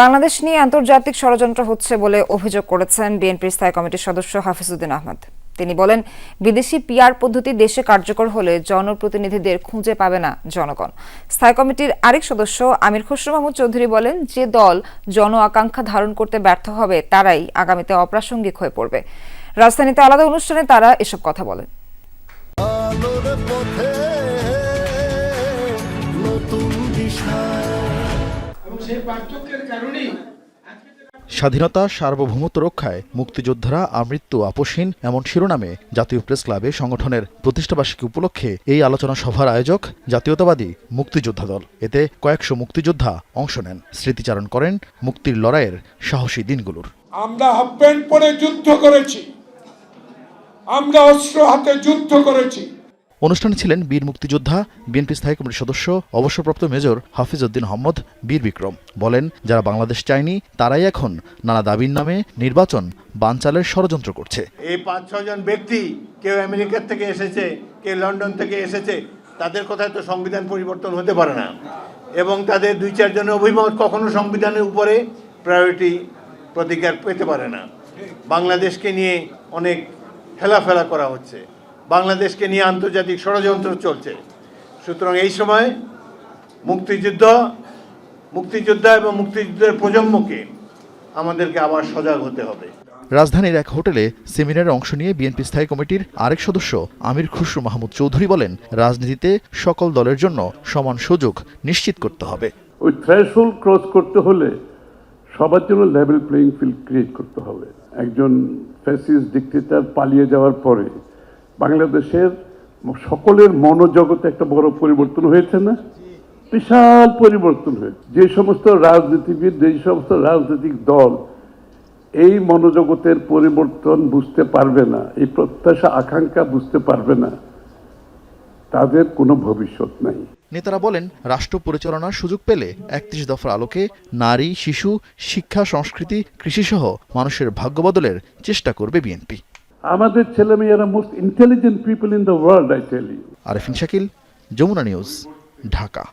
বাংলাদেশ নিয়ে আন্তর্জাতিক ষড়যন্ত্র হচ্ছে বলে অভিযোগ করেছেন বিএনপির স্থায়ী কমিটির সদস্য হাফিজউদ্দিন আহমদ। তিনি বলেন, বিদেশি পিআর পদ্ধতি দেশে কার্যকর হলে জনপ্রতিনিধিদের খুঁজে পাবে না জনগণ। স্থায়ী কমিটির আরেক সদস্য আমির খসরু মাহমুদ চৌধুরী বলেন, যে দল জন আকাঙ্ক্ষা ধারণ করতে ব্যর্থ হবে, তারাই আগামীতে অপ্রাসঙ্গিক হয়ে পড়বে। রাজধানীতে আলাদা অনুষ্ঠানে তারা এসব কথা বলেন। নতুন দিশা। এবং পার্থক্যের কারণেই স্বাধীনতা সার্বভৌমত্ব রক্ষায় মুক্তিযোদ্ধারা আমৃত্যু আপোষহীন এমন শিরোনামে জাতীয় প্রেস ক্লাবে সংগঠনের প্রতিষ্ঠাবার্ষিকী উপলক্ষে এই আলোচনা সভার আয়োজক জাতীয়তাবাদী মুক্তিযোদ্ধা দল। এতে কয়েকশো মুক্তিযোদ্ধা অংশ নেন। স্মৃতিচারণ করেন মুক্তির লড়াইয়ের সাহসী দিনগুলোর। আমরা হাফ প্যান্ট পরে যুদ্ধ করেছি। আমরা অস্ত্র হাতে যুদ্ধ করেছি। অনুষ্ঠানে ছিলেন বীর মুক্তিযোদ্ধা, বিএনপি স্থায়ী কমিটির সদস্য, অবসরপ্রাপ্ত মেজর হাফিজ উদ্দিন মোহাম্মদ বীর বিক্রম। বলেন, যারা বাংলাদেশ চায়নি, তারাই এখন নানা দাবির নামে নির্বাচন বানচালের ষড়যন্ত্র করছে। এই পাঁচ ছজন ব্যক্তি কেউ আমেরিকার থেকে এসেছে, কেউ লন্ডন থেকে এসেছে, তাদের কথায় তো সংবিধান পরিবর্তন হতে পারে না। এবং তাদের দুই চারজনের অভিমত কখনো সংবিধানের উপরে প্রায়োরিটি প্রতিকার পেতে পারে না। বাংলাদেশকে নিয়ে অনেক হেলাফেলা করা হচ্ছে। বাংলাদেশকে নিয়ে আন্তর্জাতিক ষড়যন্ত্র চলছে। সুতরাং এই সময় মুক্তিযুদ্ধ মুক্তিযোদ্ধা এবং মুক্তিযুদ্ধের প্রজন্মকে আমাদেরকে আবার সজাগ হতে হবে। রাজধানীর এক হোটেলে সেমিনারে অংশ নিয়ে বিএনপি স্থায়ী কমিটির আরেক সদস্য আমির খুসরু মাহমুদ চৌধুরী বলেন রাজনীতিতে সকল দলের জন্য সমান সুযোগ নিশ্চিত করতে হবে। ওই থ্রেশহোল্ড ক্রস করতে হলে সবার জন্য লেভেল প্লেইং ফিল্ড ক্রিয়েট করতে হবে। একজন ফ্যাসিস্ট ডিক্টেটার পালিয়ে যাওয়ার পরে বাংলাদেশের সকলের মনোজগতে একটা বড় পরিবর্তন হয়েছে না? বিশাল পরিবর্তন হয়েছে। যে সমস্ত রাজনীতিবিদ, যে সমস্ত রাজনৈতিক দল এই মনোজগতের পরিবর্তন বুঝতে পারবে না, এই প্রত্যাশা, আকাঙ্ক্ষা বুঝতে পারবে না, তাদের কোনো ভবিষ্যৎ নাই। নেতারা বলেন, রাষ্ট্র পরিচালনার সুযোগ পেলে একত্রিশ দফার আলোকে নারী, শিশু, শিক্ষা, সংস্কৃতি, কৃষিসহ মানুষের ভাগ্য বদলের চেষ্টা করবে বিএনপি। আমাদের ছেলে মেয়েরা most intelligent people in the world I tell you Arefin Shakil, Jamuna news, Dhaka.